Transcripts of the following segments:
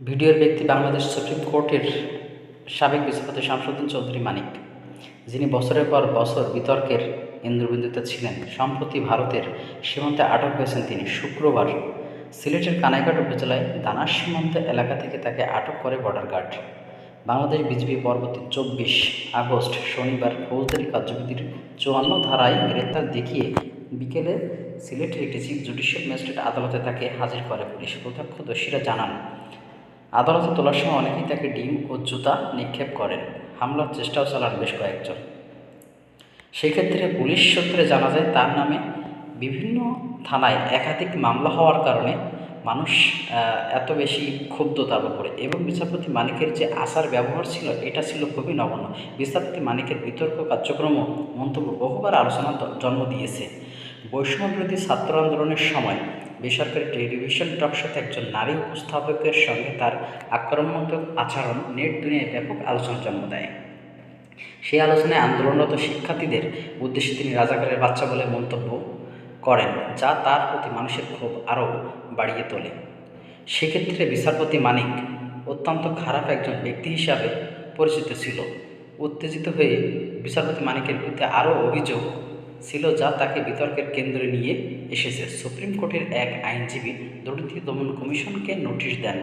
ভিডিওর ব্যক্তি বাংলাদেশ সুপ্রিম কোর্টের সাবেক বিচারপতি শামসুদ্দিন চৌধুরী মানিক, যিনি বছরের পর বছর বিতর্কের কেন্দ্রবিন্দুতে ছিলেন। সম্প্রতি ভারতের সীমান্তে আটক হয়েছেন তিনি। শুক্রবার সিলেটের কানাইঘাট উপজেলায় দানার সীমান্ত এলাকা থেকে তাকে আটক করে বর্ডার গার্ড। বাংলাদেশ বিজেপি পরবর্তী চব্বিশ আগস্ট শনিবার ফৌজদারি কার্যবিধির চুয়ান্ন ধারায় গ্রেপ্তার দেখিয়ে বিকেলে সিলেটের একটি চিফ জুডিশিয়াল ম্যাজিস্ট্রেট আদালতে তাকে হাজির করে পুলিশ। প্রত্যক্ষদর্শীরা জানান আদালতে তোলার সময় অনেকেই তাকে ডিম ও জুতা নিক্ষেপ করেন। হামলার চেষ্টাও চালান বেশ কয়েকজন। সেক্ষেত্রে পুলিশ সূত্রে জানা যায়, তার নামে বিভিন্ন থানায় একাধিক মামলা হওয়ার কারণে মানুষ এত বেশি ক্ষুব্ধ তার উপরে। এবং বিচারপতি মানিকের যে আচার ব্যবহার ছিল, এটা ছিল খুবই নগণ্য। বিচারপতি মানিকের বিতর্ক কার্যক্রম মন্তব্য বহুবার আলোচনার জন্ম দিয়েছে। বৈষম্য বিরোধী ছাত্র আন্দোলনের সময় বেসরকারি টেলিভিশন টকশোতে একজন নারী উপস্থাপকের সঙ্গে তার আক্রমণাত্মক আচরণ নেট দুনিয়ায় ব্যাপক আলোচনার জন্ম দেয়। সেই আলোচনায় আন্দোলনরত শিক্ষার্থীদের উদ্দেশ্যে তিনি রাজাকারের বাচ্চা বলে মন্তব্য করেন, যা তার প্রতি মানুষের ক্ষোভ আরও বাড়িয়ে তোলে। সেক্ষেত্রে বিচারপতি মানিক অত্যন্ত খারাপ একজন ব্যক্তি হিসাবে পরিচিত ছিল। উত্তেজিত হয়ে বিচারপতি মানিকের বিরুদ্ধে আরও অভিযোগ ছিল যা তাকে বিতর্কের কেন্দ্রে নিয়ে এসেছে। সুপ্রিম কোর্টের এক আইনজীবী দুর্নীতি দমন কমিশনকে নোটিশ দেন,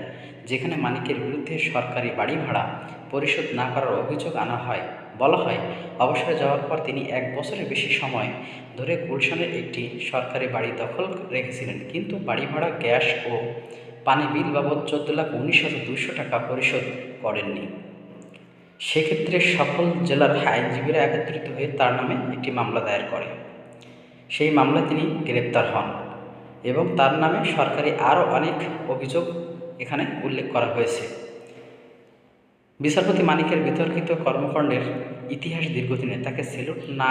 যেখানে মানিকের বিরুদ্ধে সরকারি বাড়ি ভাড়া পরিশোধ না করার অভিযোগ আনা হয়। বলা হয়, অবসরে যাওয়ার পর তিনি এক বছরের বেশি সময় ধরে গুলশানের একটি সরকারি বাড়ি দখল রেখেছিলেন, কিন্তু বাড়ি ভাড়া, গ্যাস ও পানি বিল বাবদ চোদ্দ লাখ উনিশ হাজার দুশো টাকা পরিশোধ করেননি। সেক্ষেত্রে সকল জেলার আইনজীবীরা একত্রিত হয়ে তার নামে একটি মামলা দায়ের করে। সেই মামলায় তিনি গ্রেপ্তার হন এবং তার নামে সরকারি আরও অনেক অভিযোগ এখানে উল্লেখ করা হয়েছে। বিচারপতি মানিকের বিতর্কিত কর্মকাণ্ডের ইতিহাস দীর্ঘদিনে তাকে সেলুট না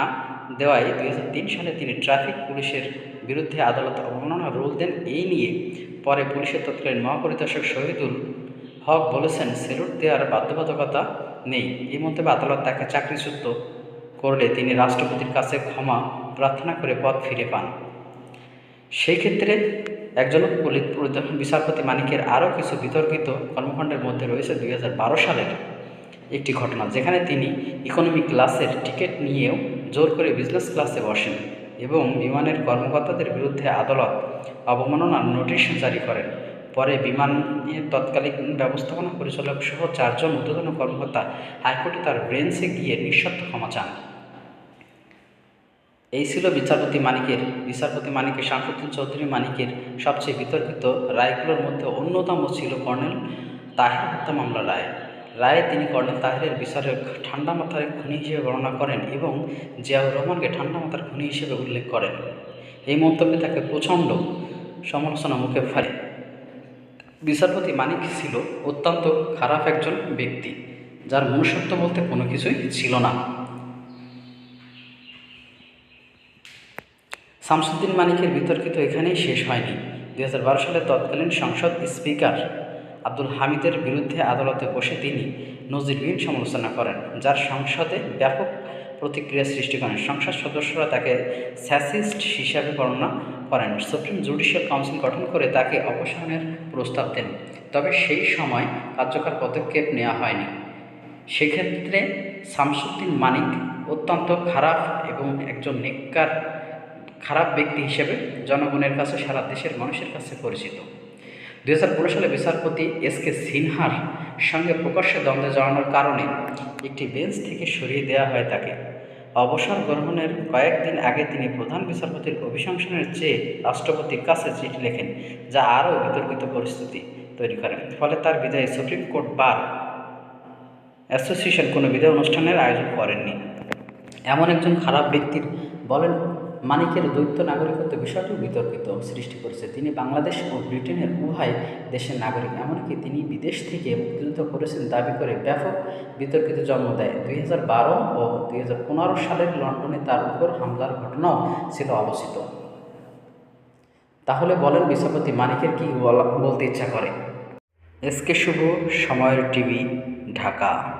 দেওয়ায় দুই হাজার তিন সালে তিনি ট্রাফিক পুলিশের বিরুদ্ধে আদালত অবমাননা রুল দেন এই নিয়ে পরে পুলিশের তৎকালীন মহাপরিদর্শক শহীদুল হক বলেছেন, সেলুট দেওয়ার বাধ্যবাধকতা নেই। এই মন্তব্যে আদালত তাকে চাকরিচ্যুত করলে তিনি রাষ্ট্রপতির কাছে ক্ষমা প্রার্থনা করে পদ ফিরে পান। সেই ক্ষেত্রে একজন বিচারপতি মানিকের আরও কিছু বিতর্কিত কর্মকাণ্ডের মধ্যে রয়েছে দুই হাজার বারো সালের একটি ঘটনা, যেখানে তিনি ইকোনমি ক্লাসের টিকিট নিয়েও জোর করে বিজনেস ক্লাসে বসেন এবং বিমানের কর্মকর্তাদের বিরুদ্ধে আদালত অবমাননার নোটিশ জারি করেন। পরে বিমানের তৎকালীন ব্যবস্থাপনা পরিচালক সহ চারজন ঊর্ধ্বতন কর্মকর্তা হাইকোর্টে তার ব্রেঞ্চে গিয়ে নিঃশর্ত ক্ষমা চান। এই ছিল বিচারপতি মানিকের বিচারপতি মানিকের শামসুদ্দিন চৌধুরী মানিকের সবচেয়ে বিতর্কিত রায়গুলোর মধ্যে অন্যতম ছিল কর্নেল তাহের হত্যা মামলা রায়। রায়ে তিনি কর্নেল তাহেরের বিচারক ঠান্ডা মাথার খুনি হিসেবে বর্ণনা করেন এবং জিয়াউর রহমানকে ঠান্ডা মাথার খুনি হিসেবে উল্লেখ করেন। এই মন্তব্যে তাকে প্রচণ্ড সমালোচনা মুখে ফেলে। বিচারপতি মানিক ছিল অত্যন্ত খারাপ একজন ব্যক্তি, যার মনুষ্যত্ব বলতে কোনো কিছুই ছিল না। শামসুদ্দিন মানিকের বিতর্কিত এখানেই শেষ হয়নি। দুই হাজার বারো সালে তৎকালীন সংসদ স্পিকার আব্দুল হামিদের বিরুদ্ধে আদালতে বসে তিনি নজিরবিহীন সমালোচনা করেন, যার সংসদে ব্যাপক প্রতিক্রিয়া সৃষ্টি করেন। সংসদ সদস্যরা তাকে স্যাসিস্ট হিসাবে বর্ণনা করেন সুপ্রিম জুডিশিয়াল কাউন্সিল গঠন করে তাকে অপসারণের প্রস্তাব দেন। তবে সেই সময় কার্যকর পদক্ষেপ নেওয়া হয়নি। সেক্ষেত্রে শামসুদ্দিন মানিক অত্যন্ত খারাপ এবং একজন নেককার, খারাপ ব্যক্তি হিসেবে জনগণের কাছে, সারা দেশের মানুষের কাছে পরিচিত। দু হাজার পনেরো সালে বিচারপতি এস কে সিনহার সঙ্গে প্রকাশ্যে দ্বন্দ্বে জড়ানোর কারণে একটি বেঞ্চ থেকে সরিয়ে দেওয়া হয় তাকে। অবসর গ্রহণের কয়েকদিন আগে তিনি প্রধান বিচারপতির অভিশংসনের চেয়ে রাষ্ট্রপতির কাছে চিঠি লেখেন, যা আরও বিতর্কিত পরিস্থিতি তৈরি করে। ফলে তার বিদায়ে সুপ্রিম কোর্ট বার অ্যাসোসিয়েশন কোনো বিদায় অনুষ্ঠানের আয়োজন করেননি। এমন একজন খারাপ ব্যক্তির বলেন মানিকের দ্বৈত নাগরিকত্ব বিষয়টিও বিতর্কিত সৃষ্টি করেছে। তিনি বাংলাদেশ ও ব্রিটেনের উভয় দেশের নাগরিক, এমনকি তিনি বিদেশ থেকে মুক্তিযুদ্ধ করেছেন দাবি করে ব্যাপক বিতর্কিত জন্ম দেয়। দুই ও দুই হাজার পনেরো সালের লন্ডনে তার উপর হামলার ঘটনাও ছিল অবস্থিত। তাহলে বলেন বিচারপতি মানিকের কি বলা- বলতে ইচ্ছা করে? এসকে শুভ, সময়ের টিভি, ঢাকা।